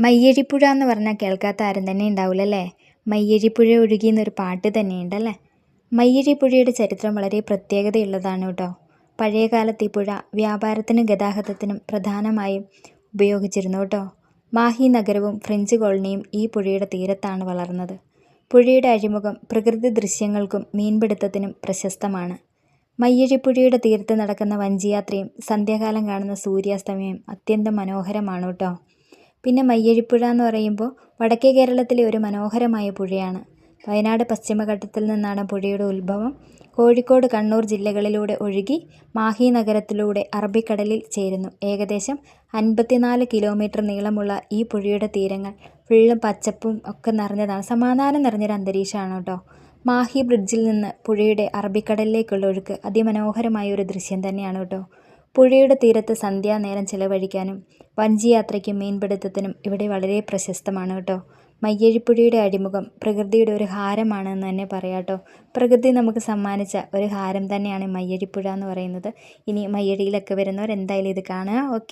മയ്യഴിപ്പുഴ എന്ന് പറഞ്ഞാൽ കേൾക്കാത്ത ആരും തന്നെ ഉണ്ടാവില്ല അല്ലേ? മയ്യഴിപ്പുഴ ഒഴുകി എന്നൊരു പാട്ട് തന്നെയുണ്ടല്ലേ മയ്യഴിപ്പുഴയുടെ ചരിത്രം വളരെ പ്രത്യേകതയുള്ളതാണ് കേട്ടോ. പഴയകാലത്ത് ഈ പുഴ വ്യാപാരത്തിനും ഗതാഗതത്തിനും പ്രധാനമായും ഉപയോഗിച്ചിരുന്നു കേട്ടോ. മാഹി നഗരവും ഫ്രഞ്ച് കോളനിയും ഈ പുഴയുടെ തീരത്താണ് വളർന്നത്. പുഴയുടെ അഴിമുഖം പ്രകൃതി ദൃശ്യങ്ങൾക്കും മീൻപിടുത്തത്തിനും പ്രശസ്തമാണ്. മയ്യഴിപ്പുഴയുടെ തീരത്ത് നടക്കുന്ന വഞ്ചിയാത്രയും സന്ധ്യാകാലം കാണുന്ന സൂര്യാസ്തമയം അത്യന്തം മനോഹരമാണ് കേട്ടോ. പിന്നെ മയ്യഴിപ്പുഴ എന്ന് പറയുമ്പോൾ വടക്കേ കേരളത്തിലെ ഒരു മനോഹരമായ പുഴയാണ്. വയനാട് പശ്ചിമഘട്ടത്തിൽ നിന്നാണ് പുഴയുടെ ഉത്ഭവം. കോഴിക്കോട് കണ്ണൂർ ജില്ലകളിലൂടെ ഒഴുകി മാഹി നഗരത്തിലൂടെ അറബിക്കടലിൽ ചേരുന്നു. ഏകദേശം അൻപത്തിനാല് കിലോമീറ്റർ നീളമുള്ള ഈ പുഴയുടെ തീരങ്ങൾ ഫുള്ളും പച്ചപ്പും ഒക്കെ നിറഞ്ഞതാണ്. സമാധാനം നിറഞ്ഞൊരു അന്തരീക്ഷമാണ് കേട്ടോ. മാഹി ബ്രിഡ്ജിൽ നിന്ന് പുഴയുടെ അറബിക്കടലിലേക്കുള്ള ഒഴുക്ക് അതിമനോഹരമായ ഒരു ദൃശ്യം തന്നെയാണ് കേട്ടോ. പുഴയുടെ തീരത്ത് സന്ധ്യാനേരം ചിലവഴിക്കാനും വഞ്ചിയാത്രയ്ക്കും മീൻപിടുത്തത്തിനും ഇവിടെ വളരെ പ്രശസ്തമാണ് കേട്ടോ. മയ്യഴിപ്പുഴയുടെ അടിമുഖം പ്രകൃതിയുടെ ഒരു ഹാരമാണെന്ന് തന്നെ പറയാട്ടോ. പ്രകൃതി നമുക്ക് സമ്മാനിച്ച ഒരു ഹാരം തന്നെയാണ് മയ്യഴിപ്പുഴ എന്ന് പറയുന്നത്. ഇനി മയ്യഴിയിലൊക്കെ വരുന്നവർ എന്തായാലും ഇത് കാണുക. ഓക്കെ.